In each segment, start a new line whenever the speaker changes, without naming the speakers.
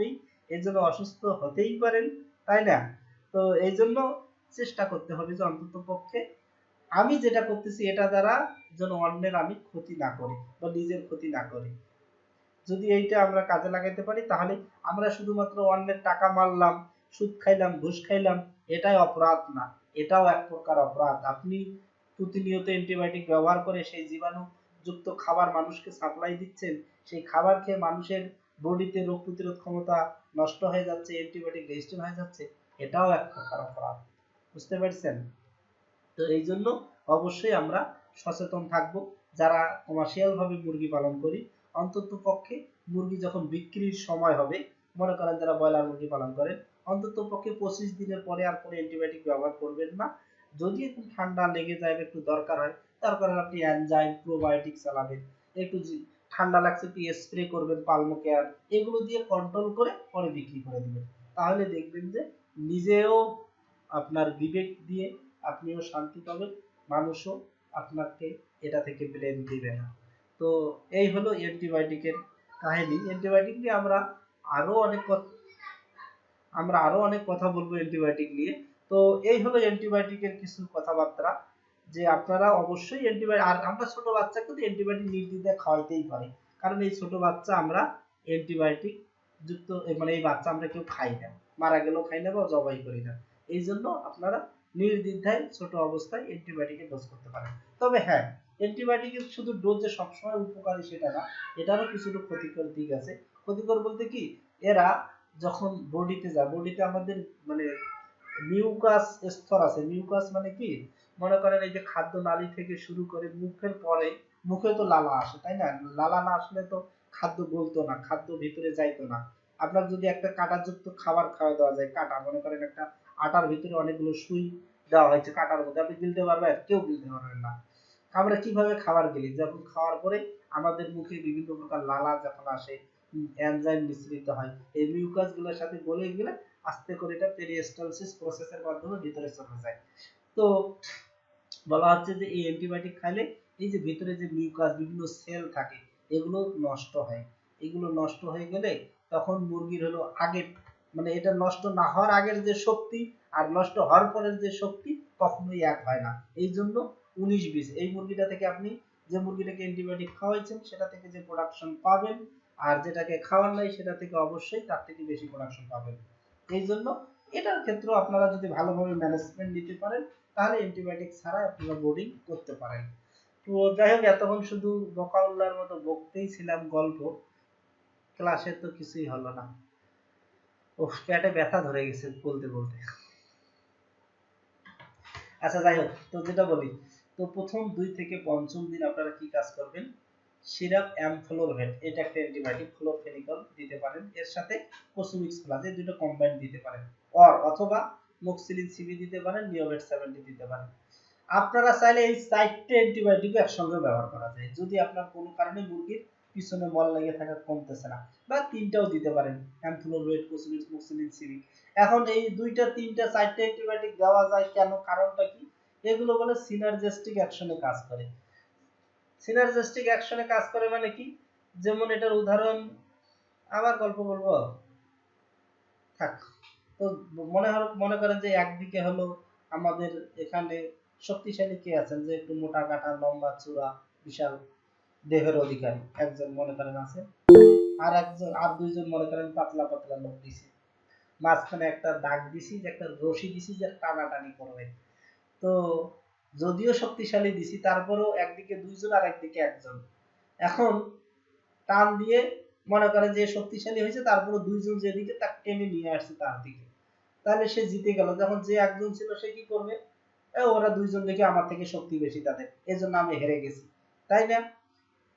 আসবেই এই জন্য অসুস্থ হতেই পারেন, তাই না? তো এই জন্য চেষ্টা করতে হবে যে অন্তত পক্ষে। আমি যেটা করতেছি, এটা দ্বারা যেন অন্যের আমি ক্ষতি না করি বা নিজের ক্ষতি না করি। যদি এইটা আমরা কাজে লাগাইতে পারি, তাহলে আমরা শুধুমাত্র অন্যের টাকা মারলাম, সুদ খাইলাম, ঘুষ খাইলাম, এটাই অপরাধ না। এটাও এক প্রকার অপরাধ। আপনি প্রতিনিয়ত অ্যান্টিবায়োটিক ব্যবহার করে সেই জীবাণু যুক্ত খাবার মানুষকে সাপ্লাই দিচ্ছেন, সেই খাবার খেয়ে মানুষের বডিতে রোগ প্রতিরোধ ক্ষমতা নষ্ট হয়ে যাচ্ছে অ্যান্টিবায়োটিক রেজিস্ট্যান্ট হয়ে যাচ্ছে, এটাও এক প্রকার অপরাধ। বুঝতে পারছেন? তো এই জন্য অবশ্যই আমরা সচেতন থাকব। যারা কমার্শিয়াল ভাবে মুরগি পালন করি, অন্তত পক্ষে মুরগি যখন বিক্রির সময় হবে, মনে করেন যারা ব্রয়লার মুরগি পালন করেন, অন্তত পক্ষে পঁচিশ দিনের পরে আর কোনো অ্যান্টিবায়োটিক ব্যবহার করবেন না। যদি একটু ঠান্ডা লেগে যায় একটু দরকার হয়, তারপরে আপনি অ্যানজাইম প্রোবায়োটিক চালাবেন। একটু ঠান্ডা লাগছে একটু স্প্রে করবেন পালমো কেয়ার এগুলো দিয়ে কন্ট্রোল করে পরে বিক্রি করে দিবেন। তাহলে দেখবেন যে নিজেও আপনার বিবেক দিয়ে আপনিও শান্তি পাবেন, মানুষও আপনাকে এটা থেকে ব্লেম দিবে না। তো এই হলো অ্যান্টিবায়োটিকের কাহিনী। অ্যান্টিবায়োটিক নিয়ে আমরা আরও অনেক আমরা আরও অনেক কথা বলব অ্যান্টিবায়োটিক নিয়ে। তো এই হলো অ্যান্টিবায়োটিকের কিছু কথাবার্তা। যে আপনারা অবশ্যই অ্যান্টিবায়োটিক আর আমরা ছোট বাচ্চাকে তো অ্যান্টিবায়োটিক নির্দ্বিধায় খাওয়াইতেই পারি। কারণ এই ছোট বাচ্চা আমরা অ্যান্টিবায়োটিক যুক্ত মানে এই বাচ্চা আমরা কেউ খাই না। মারা গেলেও খাই না বা জবাই করি না। এই জন্য আপনারা নির্দ্বিধায় ছোট অবস্থায় অ্যান্টিবায়োটিকের ডোজ করতে পারেন। তবে হ্যাঁ অ্যান্টিবায়োটিকের শুধু ডোজ যে সবসময় উপকারী সেটা না, এটারও কিছুটা ক্ষতিকর দিক আছে। ক্ষতিকর বলতে কি, এরা যখন বডিতে যায় বডিতে আমাদের মানে মিউকাস স্তর আছে। মিউকাস মানে কি? মনে করেন এই যে খাদ্য নালী থেকে শুরু করে মুখের পরে, মুখে তো লালা আসে, তাই না? লালা না আসলে তো খাদ্য গলতো না, খাদ্য ভিতরে যাইতো না। আপনার যদি একটা কাঁটাযুক্ত খাবার খাওয়া দেওয়া যায়, কাঁটা, মনে করেন একটা আটার ভিতরে অনেকগুলো সুই দেওয়া হয়েছে কাঁটার মধ্যে, আপনি গিলতে পারবেন, কেউ গিলতে পারবেন না। আমরা কীভাবে খাবার গিলি? যখন খাওয়ার পরে আমাদের মুখে বিভিন্ন প্রকার লালা যখন আসে এনজাইম মিশ্রিত হয়, এই মিউকাসগুলোর সাথে গলে গেলে আস্তে করে এটা পেরিস্টালসিস প্রসেসের মাধ্যমে ভিতরে চলে যায়। তো বলা হচ্ছে যে এই অ্যান্টিবায়োটিক খাইলে এই যে ভিতরে যে মিউকাস বিভিন্ন সেল থাকে, এগুলো নষ্ট হয়। এগুলো নষ্ট হয়ে গেলে তখন মুরগির হলো আগে মানে এটা নষ্ট না হওয়ার আগের যে শক্তি আর নষ্ট হওয়ার পরের যে শক্তি কখনোই এক হয় না। এই জন্য উনিশ বিশ, এই মুরগিটা থেকে আপনি যে মুরগিটাকে অ্যান্টিবায়োটিক খাওয়াইছেন, সেটা থেকে যে প্রোডাকশন পাবেন আর যেটাকে খাওয়ার নাই, সেটা থেকে অবশ্যই তার থেকে বেশি প্রোডাকশন পাবেন। এই জন্য এটার ক্ষেত্রেও আপনারা যদি ভালোভাবে ম্যানেজমেন্ট নিতে পারেন, তাহলে অ্যান্টিবায়োটিক ছাড়া আপনারা বোর্ডিং করতে পারেন। তো যাই হোক, এতক্ষণ শুধু বকাউল্লার মতো বকতেই ছিলাম গল্প। ক্লাসে তো কিছুই হলো না। ও পেটে ব্যথা ধরে গেছে বলতে বলতে। আচ্ছা যাই হোক, তো যেটা বলি, তো প্রথম দুই থেকে পঞ্চম দিন আপনারা কি কাজ করবেন? সিরাপ অ্যামফ্লোরভেট এটা একটা অ্যান্টিবায়োটিক ফ্লোরফেনিকল দিতে পারেন। এর সাথে কোসুমিক্স প্লাস এই দুটো কম্বাইন দিতে পারেন। অর অথবা মোক্সিলিন সিবি দিতে পারেন নিওভেট 70 দিতে পারেন। আপনারা চাইলে এই চারটে অ্যান্টিবায়োটিক একসঙ্গে ব্যবহার করা যায়। যদি আপনার কোনো কারণে মুরগির পিছনে মল লেগে থাকা কমতেছে না, বা তিনটাও দিতে পারেন অ্যামফ্লোরভেট কোসুমিক্স, মোক্সিলিন সিবি এখন এই দুইটা, তিনটা, চারটে অ্যান্টিবায়োটিক দেওয়া যায় কেন? কারণটা কি? এগুলো বলে সিনার্জেস্টিক অ্যাকশনে কাজ করে। সিনার্জেস্টিক অ্যাকশনে কাজ করে মানে কি? যেমন এটার উদাহরণ আবার গল্প বলব। থাক। তো মনে হল মনে করেন যে একদিকে হলো আমাদের এখানে শক্তিশালী কে আছেন? যে একটু মোটা, কাটা, লম্বা, চূড়া, বিশাল দেহের অধিকারী। একজন মনে করেন আছে। আর একজন, আর দুইজন মনে করেন পাতলা পাতলা লোক দিছি। মাঝখানে একটা দাগ দিছি, যে একটা রশি দিছি, যে টানাটানি করবে। তো যদিও শক্তিশালী দিছি, তারপরেও একদিকে দুইজন আর একদিকে একজন। এখন টান দিয়ে মনে করেন যে শক্তিশালী হয়েছে তারপরে দুইজন যেদিকে তাকে টেনে নিয়ে আসছে তার দিকে। তাহলে সে জিতে গেল। যখন যে একজন ছিল সে কি করবে? ওরা দুইজন দেখে আমার থেকে শক্তি বেশি তাদের। এজন্য আমি হেরে গেছি। তাই না?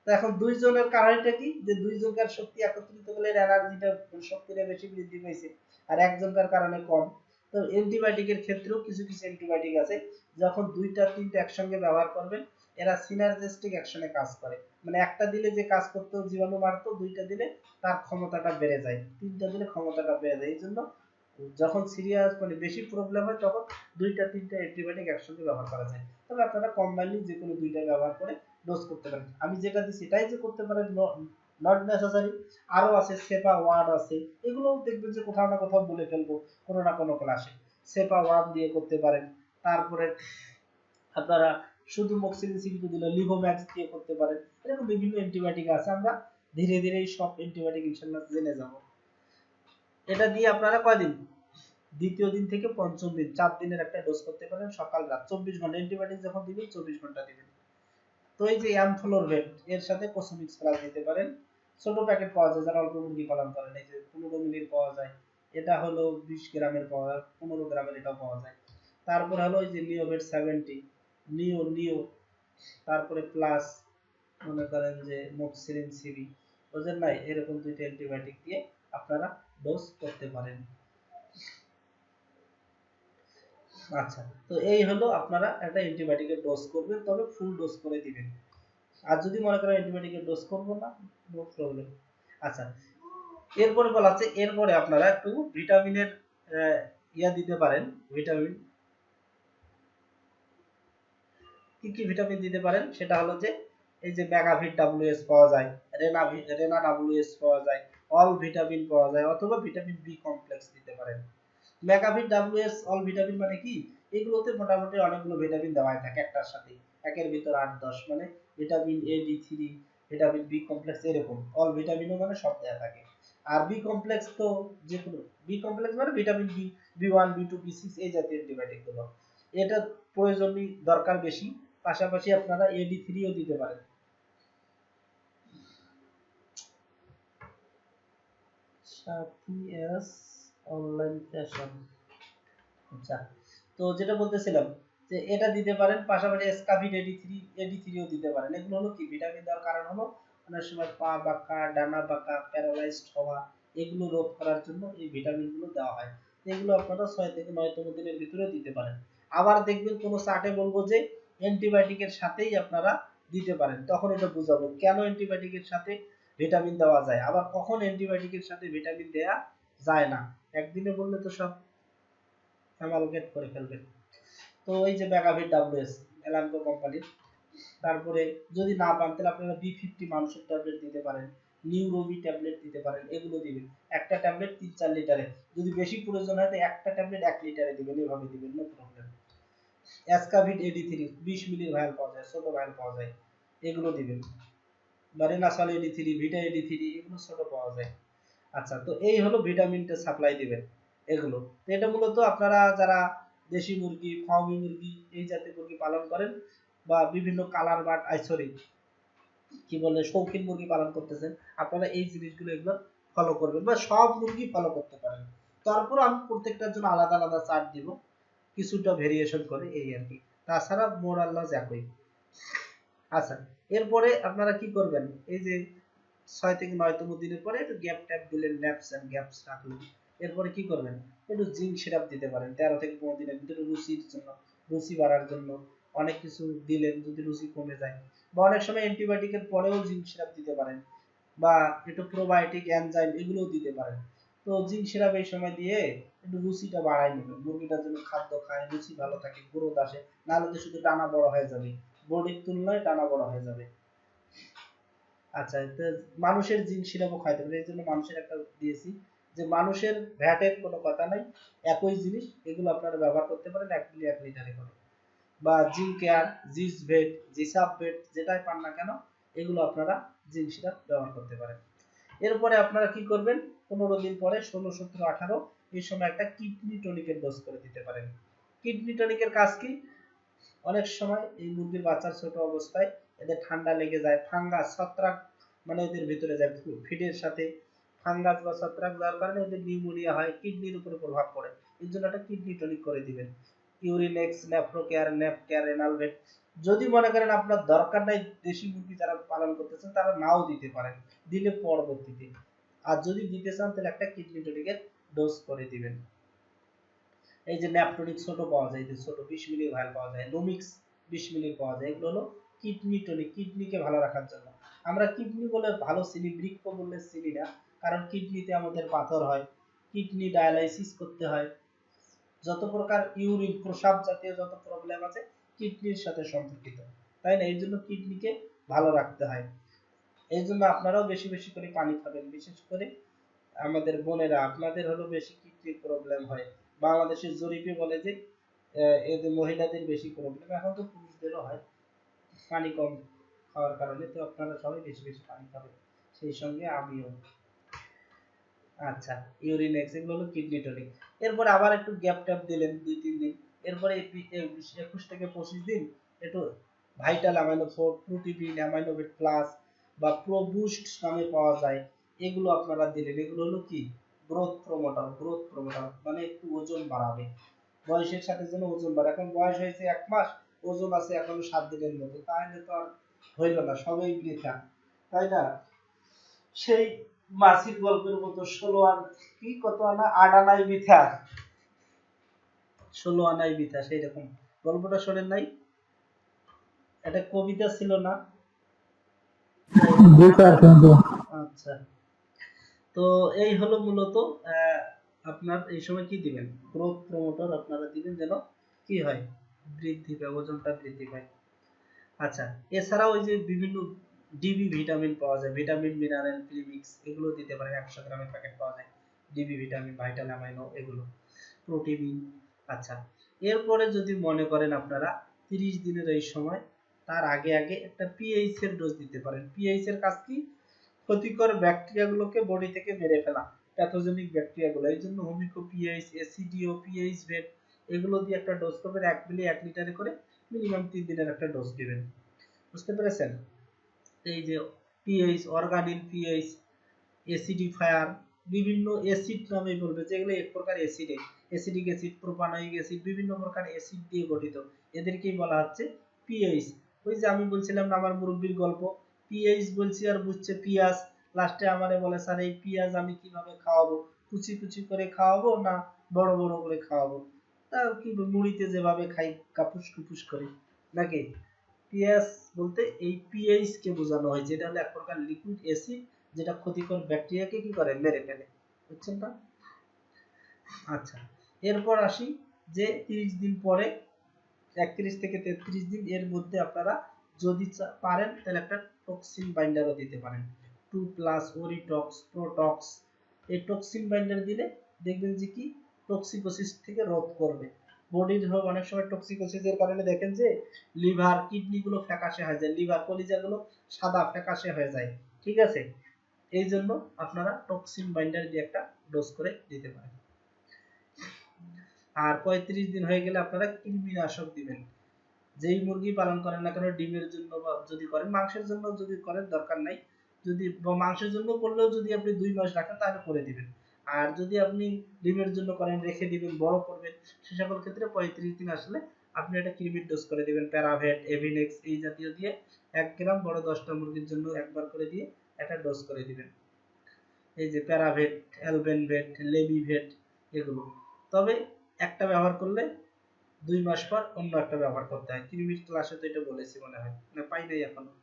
এখন দুইজনের কারণটা কি? যে দুইজনকার শক্তি একত্রিত করলে এনার্জিটা শক্তিটা বেশি বৃদ্ধি পেয়েছে আর একজনকার কারণে কম। তো অ্যান্টিবায়োটিকের ক্ষেত্রেও কিছু কিছু অ্যান্টিবায়োটিক আছে, যখন দুইটা, তিনটা একসঙ্গে ব্যবহার করবেন, এরা সিনার্জিস্টিক অ্যাকশনে কাজ করে। মানে একটা দিলে যে কাজ করতো, জীবাণু মারতো দুইটা দিলে তার ক্ষমতাটা বেড়ে যায়, তিনটা দিলে ক্ষমতাটা বেড়ে যায়। এই জন্য যখন সিরিয়াস মানে বেশি প্রবলেম হয়, তখন দুইটা, তিনটা অ্যান্টিবায়োটিক একসঙ্গে ব্যবহার করা যায়। তবে আপনারা কম্বাইনলি যে কোনো দুইটা ব্যবহার করে ডোজ করতে পারেন। আমি যেটা দিচ্ছি এটাই যে করতে পারেন নট নেসেসারি আরও আছে সেপা ওয়ান আছে দেখবেন যে কোথাও না কোথাও বলে ফেলব, কোনো না কোনো ক্লাসে সেপা ওয়ান দিয়ে করতে পারেন, তারপরে আপনারা শুধু দিলে লিভোম্যাক্স দিয়ে করতে পারেন, এরকম বিভিন্ন অ্যান্টিবায়োটিক আছে, আমরা ধীরে ধীরে এই সব অ্যান্টিবায়োটিক ইনশাআল্লাহ জেনে যাব। এটা দিয়ে আপনারা কয়দিন? দ্বিতীয় দিন থেকে পঞ্চম দিন, চার দিনের একটা ডোজ করতে পারেন, সকাল, রাত, চব্বিশ ঘণ্টা। অ্যান্টিবায়োটিক যখন দিবেন, চব্বিশ ঘণ্টা দিবেন। তো এই যে অ্যামফ্লোরভেট এর সাথে কোসোমিক্স প্লাস দিতে পারেন। ছোট প্যাকেট পাওয়া যায়, যারা অল্প মুরগি পালন করেন এই যে পনেরো মিলির পাওয়া যায়, এটা হলো বিশ গ্রামের পাওয়া যায় পনেরো গ্রামের এটাও পাওয়া যায়। তারপর হলো এই যে নিওভেট সেভেন্টি নিও নিও তারপরে প্লাস মনে করেন যে মোক্সিলিন সিবি ওদের নাই এরকম দুইটা অ্যান্টিবায়োটিক দিয়ে আপনারা ডোজ করতে পারেন। আচ্ছা তো এই হলো আপনারা একটা অ্যান্টিবায়োটিকের ডোজ করবেন, তবে ফুল ডোজ করে দিবেন। আর যদি মনে করেন অ্যান্টিবায়োটিকের ডোজ করব না নো প্রবলেম আচ্ছা এরপরে বলা আছে, এরপরে আপনারা একটু ভিটামিনের ইয়া দিতে পারেন ভিটামিন কি কি ভিটামিন দিতে পারেন? সেটা হলো যে, এই যে মেগাভিট ডাব্লিউএস পাওয়া যায় রেনা রেনা ডাব্লিউএস পাওয়া যায় অল ভিটামিন পাওয়া যায়, অথবা ভিটামিন বি কমপ্লেক্স দিতে পারেন। মেগাভিট ডাব্লিউএস অল ভিটামিন মানে কি? এগুলোতে মোটামুটি অনেকগুলো ভিটামিন দেওয়াই থাকে একটার সাথে, একের ভিতর আট, দশ মানে vitamin A D three vitamin B complex এরকম। অল ভিটামিনও মানে সব দেওয়া থাকে। আর বি কমপ্লেক্স তো যে কোনো বি কমপ্লেক্স মানে vitamin B B one B two B six এই জাতীয় অ্যান্টিবায়োটিকগুলো। এটা প্রয়োজনই দরকার বেশি। পাশাপাশি আপনারা এডি থ্রিও দিতে পারেন। অনলাইন ফ্যাশন আচ্ছা তো যেটা বলতেছিলাম যে এটা দিতে পারেন, পাশাপাশি এসকাভিট এডি থ্রি এডি থ্রিও দিতে পারেন। এগুলো হলো কি? ভিটামিন দেওয়ার কারণ হলো অনেক সময় পা বাঁকা, ডানা বাঁকা প্যারালাইজড হওয়া, এগুলো রোধ করার জন্য এই ভিটামিনগুলো দেওয়া হয়। এগুলো আপনারা ছয় থেকে নয়তম দিনের ভিতরে দিতে পারেন। আবার দেখবেন কোনো চার্টে বলব যে অ্যান্টিবায়োটিকের সাথেই আপনারা দিতে পারেন। তখন এটা বুঝাবো কেন অ্যান্টিবায়োটিকের সাথে ভিটামিন দেওয়া যায়। আবার কখন অ্যান্টিবায়োটিকের সাথে ভিটামিন দেয়া যায় না? একদিনে বললে তো সব অ্যামালগেট করে ফেলবেন। তো এই যে মেগাভিট ডাব্লিউএস এলানকো কোম্পানির তারপরে যদি না পান, তাহলে আপনারা বি ফিফটি মানুষের ট্যাবলেট দিতে পারেন নিউরোবি ট্যাবলেট দিতে পারেন, এগুলো দিবেন। একটা ট্যাবলেট তিন চার লিটারে। যদি বেশি প্রয়োজন হয়, তো একটা ট্যাবলেট এক লিটারে দিবেন, এভাবে দিবেন নো প্রবলেম অ্যাসকাভিট এডি থ্রি বিশ মিলির ভায়াল পাওয়া যায়, ছোট ভায়াল পাওয়া যায়, এগুলো দিবেন। বা এডি থ্রি ভিটা এডি থ্রি এগুলো ছোট পাওয়া যায়। আচ্ছা তো এই হলো ভিটামিনটা সাপ্লাই দিবেন, এগুলো। এটা মূলত আপনারা যারা দেশি মুরগি ফার্মি মুরগি এই জাতীয় মুরগি পালন করেন বা বিভিন্ন কালার আই সরি কি বলে, শৌখিন মুরগি পালন করতেছেন। আপনারা এই জিনিসগুলো এগুলো ফলো করবেন বা সব মুরগি ফলো করতে পারেন। তারপর আমি প্রত্যেকটার জন্য আলাদা আলাদা চার্ট দিব, কিছুটা ভেরিয়েশন করে এই আর কি। তাছাড়া মোর আল্লাহ একই। আচ্ছা এরপরে আপনারা কি করবেন? এই যে ছয় থেকে নয়তম দিনের পরে একটু গ্যাপ ট্যাপ দিলেন ল্যাপস এন্ড গ্যাপস রাখলেন। এরপরে কি করবেন? একটু জিঙ্ক সিরাপ দিতে পারেন। তেরো থেকে পনেরো দিনের ভিতরে রুচির জন্য, রুচি বাড়ার জন্য অনেক কিছু দিলেন যদি রুচি কমে যায়। বা অনেক সময় অ্যান্টিবায়োটিকের পরেও জিঙ্ক সিরাপ দিতে পারেন। বা একটু প্রোবায়োটিক এনজাইম এগুলোও দিতে পারেন। তো জিঙ্ক সিরাপ এই সময় দিয়ে একটু রুচিটা বাড়াই নেবেন। মুরগিটার জন্য খাদ্য খায়, রুচি ভালো থাকে, গ্রোথ আসে। নাহলে তো শুধু টানা বড় হয়ে যাবে। বডির তুলনায় টানা বড় হয়ে যাবে। আচ্ছা মানুষের জিঙ্ক সিরাপও খাইতে পারে এই জন্য মানুষের একটা দিয়েছি। যে মানুষের ভ্যাটের কোনো কথা নাই, একই জিনিস, এগুলো আপনারা ব্যবহার করতে পারেন, এক মিলি এক লিটারে করে। বা জিঙ্ক কেয়ার, জিস ভেট জিসাপ ভেট যেটাই পান না কেন, এগুলো আপনারা সিরাপ ব্যবহার করতে পারেন। এরপরে আপনারা কি করবেন, পনেরো দিন পরে, ষোলো, সতেরো, আঠারো, এই সময় একটা কিডনি টনিকের ডোজ করে দিতে পারেন। কিডনি টনিকের কাজ কি? অনেক সময় এই মুরগির বাচ্চার ছোট অবস্থায় এদের ঠান্ডা লেগে যায়, ফাঙ্গাস, ছত্রাক মানে এদের ভিতরে যায়, ফিডের সাথে ফাঙ্গাস বা ছত্রাক যাওয়ার কারণে এদের নিউমোনিয়া হয়, কিডনির উপরে প্রভাব পড়ে। এর জন্য একটা কিডনি টনিক করে দিবেন। ইউরিনেক্স নেফ্রোকেয়ার নেপকেয়ার রেনালভেট যদি মনে করেন আপনার দরকার নাই দেশি মুরগি যারা পালন করতেছেন, তারা নাও দিতে পারেন। দিলে পরবর্তীতে। আর যদি দিতে চান, তাহলে একটা কিডনি টনিকের ডোজ করে দিবেন। এই যে ন্যাপটনিক ছোট পাওয়া যায় যে ছোট বিশ মিলি ভাইল পাওয়া যায়, লোমিক্স বিশ মিলি পাওয়া যায়, এগুলো হলো কিডনি টনিক। কিডনিকে ভালো রাখার জন্য। আমরা কিডনি বলে ভালো চিনি, বৃক্ষ বললে চিনি না। কারণ কিডনিতে আমাদের পাথর হয়, কিডনি ডায়ালাইসিস করতে হয়। যত প্রকার ইউরিন, প্রসাব জাতীয় যত প্রবলেম আছে, কিডনির সাথে সম্পর্কিত। তাই না? এই জন্য কিডনিকে ভালো রাখতে হয়। এই জন্য আপনারাও বেশি বেশি করে পানি খাবেন। বিশেষ করে আমাদের বোনেরা, আপনাদের হলো বেশি কিডনির প্রবলেম হয়। বাংলাদেশের জরিপে বলে যে এদের মহিলাদের বেশি প্রবলেম এখন তো পুরুষদেরও হয় পানি কম খাওয়ার কারণে। তো আপনারা সবাই বেশি বেশি পানি খাবেন। সেই সঙ্গে আমিও আচ্ছা ইউরিনেক্স এগুলো হলো কিডনি টনিক এরপরে আবার একটু গ্যাপ ট্যাপ দিলেন দুই, তিন দিন। এরপরে একুশ থেকে পঁচিশ দিন একটু ভাইটাল অ্যামাইনো ফোর প্রোটিবিন অ্যামাইনোভেট প্লাস বা প্রোবুস্ট নামে পাওয়া যায়, এগুলো আপনারা দিলেন। এগুলো হলো কি? গ্রোথ প্রমোটার গ্রোথ প্রমোটার মানে একটু ওজন বাড়াবে। বয়সের সাথে যেন ওজন বাড়ে। এখন বয়স হয়েছে এক মাস, ওজন আছে এখনও সাত দিনের মতো তাহলে তো আর হইল না, সবই বৃথা। তাই না? সেই মাসিক গল্পের মতো ষোলো আনা কি কত আনা? আট আনাই বৃথা ষোলো আনাই বৃথা সেই রকম। গল্পটা শোনেন নাই? এটা কবিতা ছিল না? আচ্ছা। তো এই হলো মূলত আপনার এই সময় কি দিবেন? গ্রোথ প্রমোটার আপনারা দিবেন যেন কি হয়? বৃদ্ধি পায় ওজনটা বৃদ্ধি পায়। আচ্ছা এছাড়াও ওই যে বিভিন্ন ডিবি ভিটামিন পাওয়া যায় ভিটামিন মিনারেল প্রিমিক্স এগুলো দিতে পারেন, একশো গ্রামের প্যাকেট পাওয়া যায়। ডিবি ভিটামিন ভাইটাল অ্যামাইনো এগুলো প্রোটিন আচ্ছা। এরপরে যদি মনে করেন আপনারা, তিরিশ দিনের এই সময়, তার আগে আগে একটা পিএইচ এর ডোজ দিতে পারেন। পিএইচ এর কাজ কি? ক্ষতিকর ব্যাকটেরিয়াগুলোকে বডি থেকে মেরে ফেলা প্যাথোজেনিক ব্যাকটেরিয়াগুলো। এই জন্য হোমিকো পিএইচ এসিডিও পিএইচ ভেট এগুলো দিয়ে একটা ডোজ করবেন, এক মিলি এক লিটারে করে মিনিমাম তিন দিনের একটা ডোজ দিবেন। বুঝতে পেরেছেন? এই যে পিএইচ অর্গানিল পিএইচ এসিডিফায়ার বিভিন্ন অ্যাসিড নামে বলবে, যেগুলো এক প্রকার অ্যাসিডে অ্যাসিডিক অ্যাসিড প্রোপানোয়িক অ্যাসিড বিভিন্ন প্রকার অ্যাসিড দিয়ে গঠিত। এদেরকেই বলা হচ্ছে পিএইচ ওই যে আমি বলছিলাম না, আমার মুরব্বির গল্প। পিএইচ বলছি আর বুঝছে পিঁয়াজ। লাস্টে আমারে বলে, স্যার, এই পেঁয়াজ আমি কীভাবে খাওয়াবো? কুচি কুচি করে খাওয়াবো না বড় বড় করে খাওয়াবো? তা কি মুড়িতে যেভাবে খাই, কাপুস কুপুস করে। নাকি? পিএস বলতে এই পিএইচ কে বোঝানো হয়, যেটা হলো এক প্রকার লিকুইড অ্যাসিড যেটা ক্ষতিকর ব্যাকটেরিয়াকে কি করে? মেরে ফেলে। বুঝছেন না আচ্ছা এরপর আসি যে 30 দিন পরে 31 থেকে 33 দিন এর মধ্যে আপনারা যদি পারেন, তাহলে একটা টক্সিন বাইন্ডারও দিতে পারেন। টু প্লাস ওরিটক্স প্রোটক্স এই টক্সিন বাইন্ডার দিলে দেখবেন যে কি? টক্সিকোসিস থেকে রোধ করবে। বডির হোক অনেক সময় টক্সিকোসিসের কারণে দেখেন যে লিভার কিডনি গুলো ফ্যাকাশে হয়ে যায়। লিভার কলিজাগুলো সাদা ফ্যাকাশে হয়ে যায়। ঠিক আছে? এই জন্য আপনারা টক্সিন বাইন্ডার দিয়ে একটা ডোজ করে দিতে পারেন। আর পঁয়ত্রিশ দিন হয়ে গেলে আপনারা কৃমিনাশক দিবেন। যেই মুরগি পালন করেন না কেন, ডিমের জন্য যদি করেন, মাংসের জন্য যদি করেন, দরকার নাই। যদি মাংসের জন্য করলেও যদি আপনি দুই মাস রাখেন, তাহলে করে দিবেন। আর যদি আপনি ডিমের জন্য করেন, রেখে দিবেন, বড় করবেন, সে সকল ক্ষেত্রে পঁয়ত্রিশ দিন আসলে আপনি একটা কৃমির ডোজ করে দিবেন। প্যারাভেট এভিনেক্স এই জাতীয় দিয়ে এক গ্রাম বড় দশটা মুরগির জন্য একবার করে দিয়ে একটা ডোজ করে দিবেন। এই যে প্যারাভেট অ্যালবেনভেট লেবিভেট এগুলো। তবে একটা ব্যবহার করলে দুই মাস পর অন্য একটা ব্যবহার করতে হয়। কৃমির ক্লাসে তো এটা বলেছি মনে হয়। না, পাই নাই এখনও।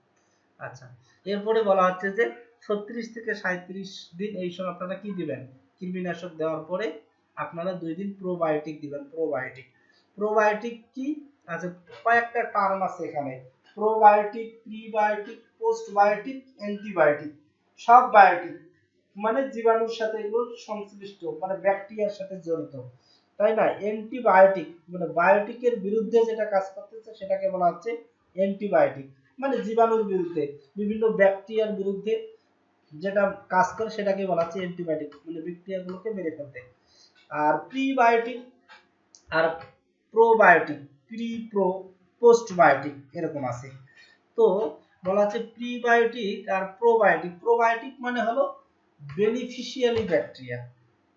আচ্ছা এরপরে বলা হচ্ছে যে ছত্রিশ থেকে সাঁত্রিশ দিন এই সময় আপনারা কি দিবেন? কৃমিনাশক দেওয়ার পরে আপনারা দুই দিন প্রোবায়োটিক দিবেন প্রোবায়োটিক প্রোবায়োটিক কি? আচ্ছা কয়েকটা টার্ম আছে এখানে। প্রোবায়োটিক প্রিবায়োটিক পোস্টবায়োটিক অ্যান্টিবায়োটিক সব বায়োটিক মানে জীবাণুর সাথে এগুলো সংশ্লিষ্ট মানে ব্যাকটেরিয়ার সাথে জড়িত। তাই না? অ্যান্টিবায়োটিক মানে বায়োটিকের বিরুদ্ধে যেটা কাজ করতেছে, সেটাকে বলা হচ্ছে অ্যান্টিবায়োটিক মানে জীবাণুর বিরুদ্ধে, বিভিন্ন ব্যাকটেরিয়ার বিরুদ্ধে যেটা কাজ করে সেটাকে বলা হচ্ছে অ্যান্টিবায়োটিক মানে ব্যাকটেরিয়াগুলোকে মেরে ফেলতে। আর প্রিবায়োটিক আর প্রোবায়োটিক প্রি প্রো পোস্টবায়োটিক এরকম আছে। তো বলা হচ্ছে প্রিবায়োটিক আর প্রোবায়োটিক প্রোবায়োটিক মানে হলো বেনিফিশিয়ালি ব্যাকটেরিয়া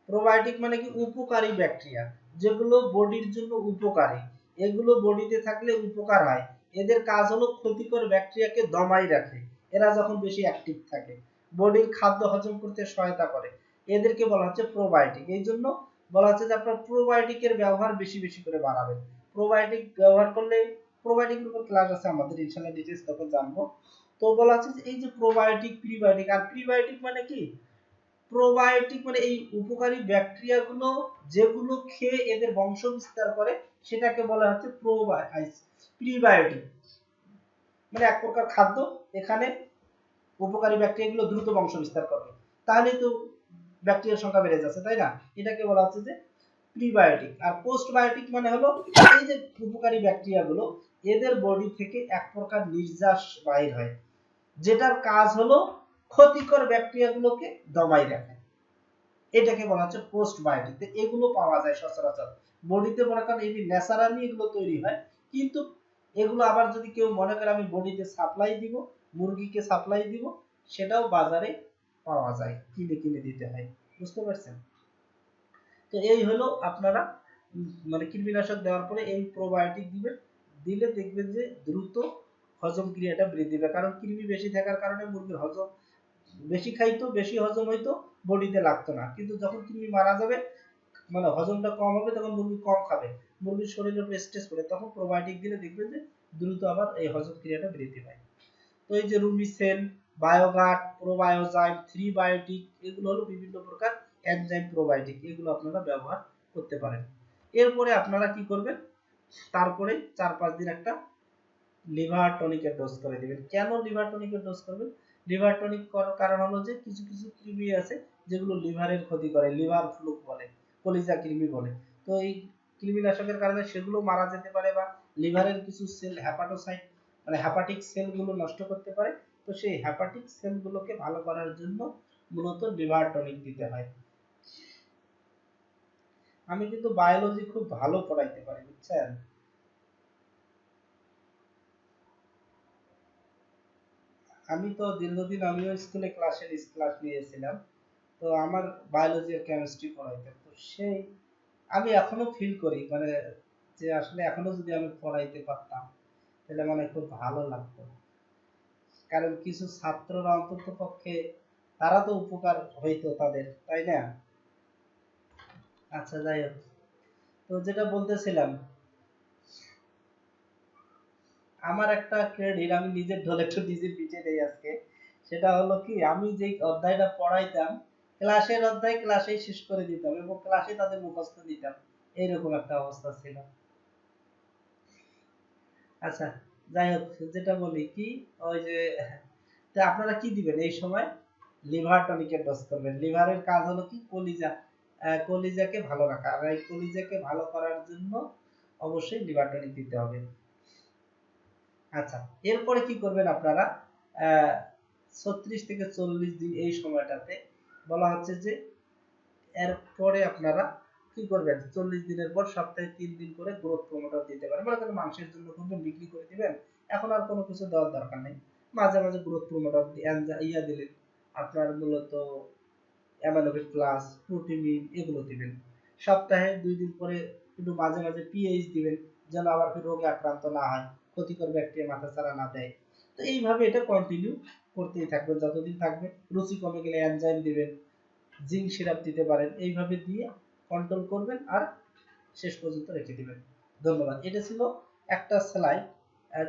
প্রোবায়োটিক মানে কি? উপকারী ব্যাকটেরিয়া যেগুলো বডির জন্য উপকারী। এগুলো বডিতে থাকলে উপকার হয়। এদের কাজ হলো ক্ষতিকর ব্যাকটেরিয়াকে দমাই রাখে। এরা যখন বেশি অ্যাক্টিভ থাকে। বডির খাদ্য হজম করতে সহায়তা করে। এদেরকে বলা হচ্ছে প্রোবায়োটিক এই জন্য বলা হচ্ছে যে আপনার প্রোবায়োটিকের ব্যবহার বেশি বেশি করে বাড়াবেন। প্রোবায়োটিক ব্যবহার করলে প্রোবায়োটিকের উপর ক্লাস আছে আমাদের ইনশাআল্লাহ ডিটেইলস তখন জানব। তো বলা হচ্ছে যে এই যে প্রোবায়োটিক প্রিবায়োটিক আর প্রিবায়োটিক মানে কি? প্রোবায়োটিক মানে এই উপকারী ব্যাকটেরিয়া গুলো যেগুলো খেয়ে এদের বংশ বিস্তার করে, সেটাকে বলা হচ্ছে প্রোবায়োটিক প্রিবায়োটিক মানে এক প্রকার খাদ্য এখানে উপকারী ব্যাকটেরিয়াগুলো দ্রুত বংশ বিস্তার করবে। তাহলেই তো ব্যাকটেরিয়ার সংখ্যা বেড়ে যাচ্ছে, তাই না? এটাকে বলা হচ্ছে যে প্রিবায়োটিক আর পোস্টবায়োটিক মানে হলো এই যে উপকারী ব্যাকটেরিয়াগুলো এদের বডি থেকে এক প্রকার নির্যাস বাইর হয়, যেটার কাজ হলো ক্ষতিকর ব্যাকটেরিয়াগুলোকে দমাই রাখা। এটাকে বলা হচ্ছে পোস্টবায়োটিক এগুলো পাওয়া যায় সচরাচর। বডিতে মনে করেন এই ন্যাচারালি এগুলো তৈরি হয়, কিন্তু এগুলো আবার যদি কেউ মনে করে আমি বডিতে সাপ্লাই দিব মুরগিকে সাপ্লাই দিব, সেটাও বাজারে পাওয়া যায়, কিনে কিনে দিতে হয়। বুঝতে পারছেন? তো এই হলো আপনারা মানে কৃমিনাশক দেওয়ার পরে এই প্রোবায়োটিক দিবেন, দিলে দেখবেন যে দ্রুত হজম ক্রিয়াটা বৃদ্ধি পায়। কারণ কৃমি বেশি থাকার কারণে মুরগির হজম, বেশি খাইতো, বেশি হজম হইতো, বডিতে লাগতো না। কিন্তু যখন কৃমি মারা যাবে মানে হজমটা কম হবে, তখন মুরগি কম খাবে। মুরগির শরীরের উপর স্ট্রেস পড়ে, তখন প্রোবায়োটিক দিলে দেখবেন যে দ্রুত আবার এই হজম ক্রিয়াটা বৃদ্ধি পায়। তো এই যে রুমিসেন বায়োগাট, প্রোবায়োজাইম থ্রি বায়োটিক এগুলো হলো বিভিন্ন প্রকার এনজাইম, প্রোবায়োটিক, এগুলো আপনারা ব্যবহার করতে পারেন। এরপরে আপনারা কি করবেন? তারপরে চার পাঁচ দিন একটা লিভার টনিকের ডোজ করে দিবেন। কেন লিভার টনিকের ডোজ করবেন? লিভার টনিক করার কারণ হলো যে কিছু কিছু কৃমি আছে যেগুলো লিভারের ক্ষতি করে, লিভার ফ্লুক বলে, কলিজা কৃমি বলে। তো এই কৃমিনাশকের কারণে সেগুলো মারা যেতে পারে বা লিভারের কিছু সেল হ্যাপাটোসাইট মানে হ্যাপাটিক সেলগুলো নষ্ট করতে পারে, তো সেই হ্যাপাটিক সেলগুলোকে ভালো করার জন্য মূলত লিভার টনিক দিতে হয়। আমি কিন্তু বায়োলজি খুব ভালো পড়াইতে পারি, বুঝছেন? আমি তো দীর্ঘদিন আমিও স্কুলে ক্লাসের ক্লাস নিয়েছিলাম, তো আমার বায়োলজি আর কেমিস্ট্রি পড়াইতাম তো সেই আমি এখনও ফিল করি মানে যে আসলে এখনও যদি আমি পড়াইতে পারতাম। তাহলে মানে খুব ভালো লাগতো। কারণ কিছু ছাত্ররা অন্তত পক্ষে, তারা তো উপকার হইতো তাদের, তাই না? আচ্ছা যাই হোক। তো যেটা বলতেছিলাম, আমার একটা ক্রেডিট আমি নিজের ঢোলে একটু নিজে পিছিয়ে দেই আজকে। সেটা হলো কি, আমি যে অধ্যায়টা পড়াইতাম, ক্লাসের অধ্যায় ক্লাসেই শেষ করে দিতাম এবং ক্লাসে তাদের মুখস্থ দিতাম এইরকম একটা অবস্থা ছিল। আচ্ছা যাই হোক, যেটা বলি কি, ওই যে, তা আপনারা কি দিবেন এই সময়? লিভার টনিকের ডোজ করবেন। লিভারের কাজ হলো কি? কলিজা কলিজাকে ভালো রাখা। আর এই কলিজাকে ভালো করার জন্য অবশ্যই লিভার টনিক দিতে হবে। আচ্ছা এরপরে কি করবেন আপনারা? ছত্রিশ থেকে চল্লিশ দিন এই সময়টাতে বলা হচ্ছে যে, এরপরে আপনারা কি করবেন চল্লিশ দিনের পর সপ্তাহে তিন দিন করে গ্রোথ প্রমোটার দিতে পারেন মনে করেন মাংসের জন্য করবেন বিক্রি করে দিবেন, এখন আর কোনো কিছু দেওয়ার দরকার নেই। মাঝে মাঝে গ্রোথ প্রমোটার ইয়া দিলেন, আপনার মূলত প্লাস প্রোটিমিন এগুলো দিবেন। সপ্তাহে দুই দিন পরে একটু মাঝে মাঝে পিএইচ দিবেন, যেন আবার রোগে আক্রান্ত না হয়, ক্ষতিকর ব্যাকটেরিয়া মাথা ছাড়া না দেয়। তো এইভাবে এটা কন্টিনিউ করতেই থাকবেন, যতদিন থাকবে রুচি কমে গেলে দিবেন জিঙ্ক সিরাপ দিতে পারেন। এইভাবে দিয়ে কন্ট্রোল করবেন আর শেষ পর্যন্ত রেখে দিবেন। ধন্যবাদ। এটা ছিল একটা স্লাইড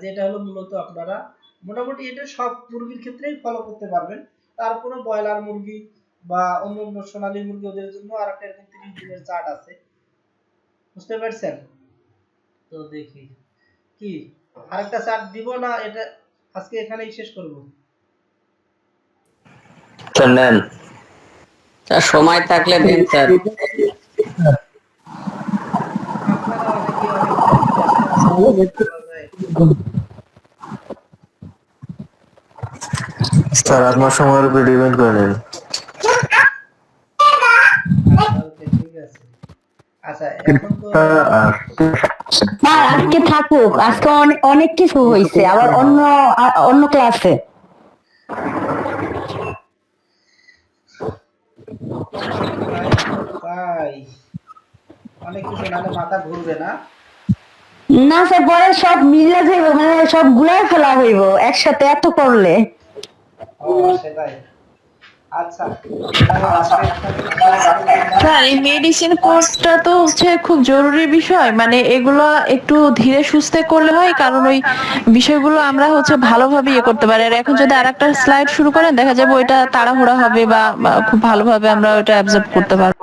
যেটা হলো মূলত আপনারা মোটামুটি এটা সব মুরগির ক্ষেত্রেই ফলো করতে পারবেন। তারপরে ব্রয়লার মুরগি বা অন্য অন্য সোনালী মুরগি, ওদের জন্য আর একটা এরকম তিরিশ দিনের চার্ট আছে। বুঝতে পারছেন? তো দেখি কি, আরেকটা চার্ট দিব না? এটা আজকে এখানেই শেষ করব।
নেন।
সময় থাকলে দেন, স্যার
আপনারা অনেকে অনেক ব্যস্ত আছেন।
স্যার আপনার সময়ের করে নেন।
আজকে থাকুক। আজকে অনেক কিছু হয়েছে আবার অন্য অন্য ক্লাসে
তাই অনেক কিছু মাথা ঘুরবে না।
না স্যার পরে সব মিলে যাইব মানে সব গুলাই ফেলা হইব একসাথে এত করলে।
আচ্ছা
স্যার এই মেডিসিন কোর্সটা তো হচ্ছে খুব জরুরি বিষয়। মানে এগুলো একটু ধীরে সুস্থে করলে হয় কারণ ওই বিষয়গুলো আমরা হচ্ছে ভালোভাবে ইয়ে করতে পারি। আর এখন যদি আর একটা স্লাইড শুরু করেন দেখা যাবে ওইটা তাড়াহুড়া হবে বা বা খুব ভালোভাবে আমরা ওইটা অ্যাবজর্ব করতে পারব।